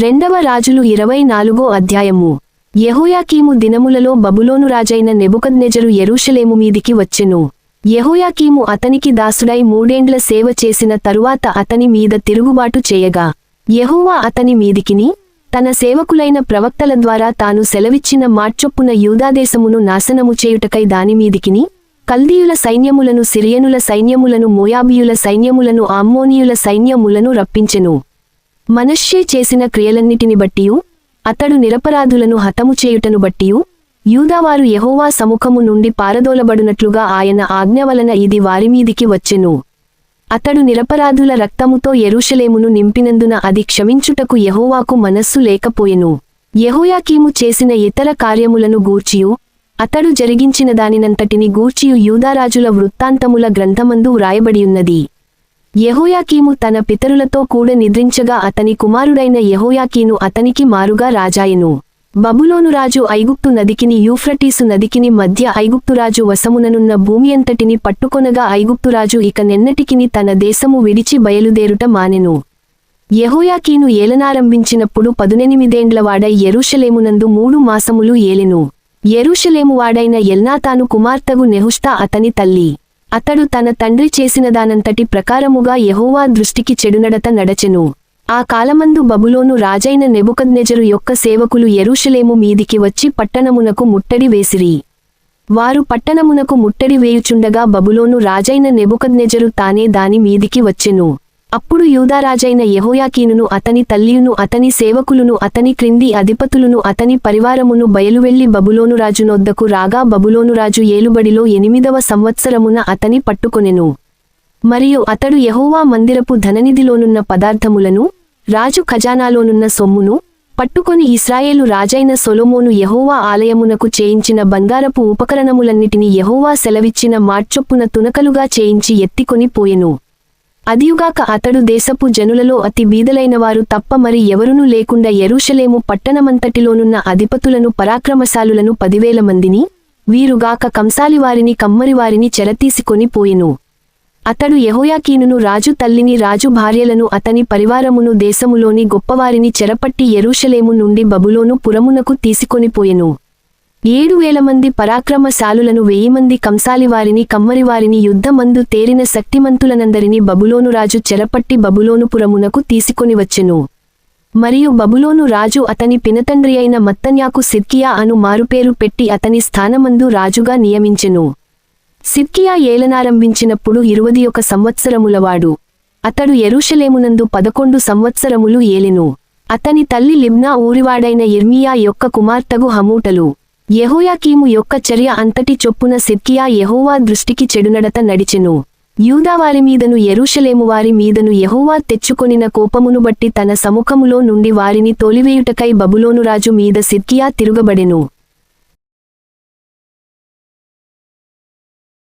రెండవ రాజులు ఇరవై నాలుగో అధ్యాయము. యహోయాకీము దినములలో బబులోను రాజైన నెబుకద్నెజరు ఎరూషలేము మీదికి వచ్చెను. యహోయాకీము అతనికి దాసుడై మూడేండ్ల సేవ చేసిన తరువాత అతని మీద తిరుగుబాటు చేయగా యెహోవా అతని మీదికిని తన సేవకులైన ప్రవక్తల ద్వారా తాను సెలవిచ్చిన మాట్చొప్పున యూదాదేశమును నాశనము చేయుటకై దానిమీదికిని కల్దీయుల సైన్యములను సిరియనుల సైన్యములను మోయాబీయుల సైన్యములను ఆమ్మోనియుల సైన్యములను రప్పించెను. మనుష్యే చేసిన క్రియలన్నిటిని బట్టియు అతడు నిరపరాధులను హతము చేయుటను బట్టియు యూదావారు యహోవా సముఖము నుండి పారదోలబడునట్లుగా ఆయన ఆజ్ఞ వలన ఇది వారిమీదికి వచ్చెను. అతడు నిరపరాధుల రక్తముతో ఎరుషలేమును నింపినందున అది క్షమించుటకు యహోవాకు మనస్సు లేకపోయెను. యహోయాకీము చేసిన ఇతర కార్యములను గూర్చియు అతడు జరిగించిన దానినంతటిని గూర్చియు యూదారాజుల వృత్తాంతముల గ్రంథమందు వ్రాయబడియున్నది. యెహోయాకీము తన పితరులతో కూడా నిద్రించగా అతని కుమారుడైన యహోయాకీను అతనికి మారుగా రాజాయెను. బబులోను రాజు ఐగుప్తు నదికిని యూఫ్రటీసు నదికిని మధ్య ఐగుప్తురాజు వశముననున్న భూమి అంతటిని పట్టుకొనగా ఐగుప్తురాజు ఇక నెన్నటికిని తన దేశము విడిచి బయలుదేరుట మానెను. యహోయాకీను ఏలనారంభించినప్పుడు పదునెనిమిదేండ్లవాడై ఎరుషలేమునందు మూడు మాసములు ఏలెను. ఎరుషలేమువాడైన ఎల్నాతాను కుమార్తెగు నెహుష్తా అతని తల్లి. అతడు తన తండ్రి చేసినదానంతటి ప్రకారముగా యహోవా దృష్టికి చెడునడత నడచెను. ఆ కాలమందు బబులోను రాజైన నెబుకద్నెజరు యొక్క సేవకులు ఎరుషలేము మీదికి వచ్చి పట్టణమునకు ముట్టడి వేసిరి. వారు పట్టణమునకు ముట్టడి వేయుచుండగా బబులోను రాజైన నెబుకద్నెజరు తానే దాని మీదికి వచ్చెను. అప్పుడు యూదారాజైన యహోయాకీనును అతని తల్లియును అతని సేవకులును అతని క్రింది అధిపతులును అతని పరివారమును బయలువెళ్ళి బబులోను రాజునొద్దకు రాగా బబులోనురాజు ఏలుబడిలో ఎనిమిదవ సంవత్సరమున అతని పట్టుకొనెను. మరియు అతడు యహోవా మందిరపు ధననిధిలోనున్న పదార్థములను రాజు ఖజానాలోనున్న సొమ్మును పట్టుకొని ఇస్రాయేలు రాజైన సొలోమోను యహోవా ఆలయమునకు చేయించిన బంగారపు ఉపకరణములన్నిటినీ యహోవా సెలవిచ్చిన మార్చొప్పున తునకలుగా చేయించి ఎత్తికొని పోయెను. అదియుగాక అతడు దేశపు జనులలో అతి బీదలైనవారు తప్ప మరి ఎవరునూ లేకుండా ఎరుషలేము పట్టణమంతటిలోనున్న అధిపతులను పరాక్రమశాలులను పదివేల మందిని వీరుగాక కంసాలివారిని కమ్మరివారిని చెరతీసికొని పోయెను. అతడు యహోయాకీనును రాజు తల్లిని రాజు భార్యలను అతని పరివారమును దేశములోని గొప్పవారిని చెరపట్టి ఎరుషలేము నుండి బబులోను పురమునకు తీసుకొనిపోయెను ఏడు వేల మంది పరాక్రమశాలులను వెయ్యి మంది కంసాలివారిని కమ్మరివారిని యుద్ధమందు తేరిన శక్తిమంతులనందరినీ బబులోను రాజు చెరపట్టి బబులోనుపురమునకు తీసుకొని వచ్చెను. మరియు బబులోను రాజు అతని పినతండ్రి అయిన మత్తన్యాకు సిద్కియా అను మారుపేరు పెట్టి అతని స్థానమందు రాజుగా నియమించెను. సిద్కియా ఏలనారంభించినప్పుడు ఇరువది ఒక సంవత్సరములవాడు. అతడు ఎరుషలేమునందు పదకొండు సంవత్సరములు ఏలెను. అతని తల్లి లిబ్నా ఊరివాడైన ఇర్మియా యొక్క కుమార్తెగు హమూటలు. యెహోయాకీము యొక్క చర్య అంతటి చొప్పున సిద్కియా యెహోవా దృష్టికి చెడునడత నడిచెను. యూదావారి మీదను ఎరుషలేము వారి మీదను యహోవా తెచ్చుకొనిన కోపమును బట్టి తన సముఖములో నుండి వారిని తోలివేయుటకై బబులోను రాజు మీద సిద్కియా తిరుగబడెను.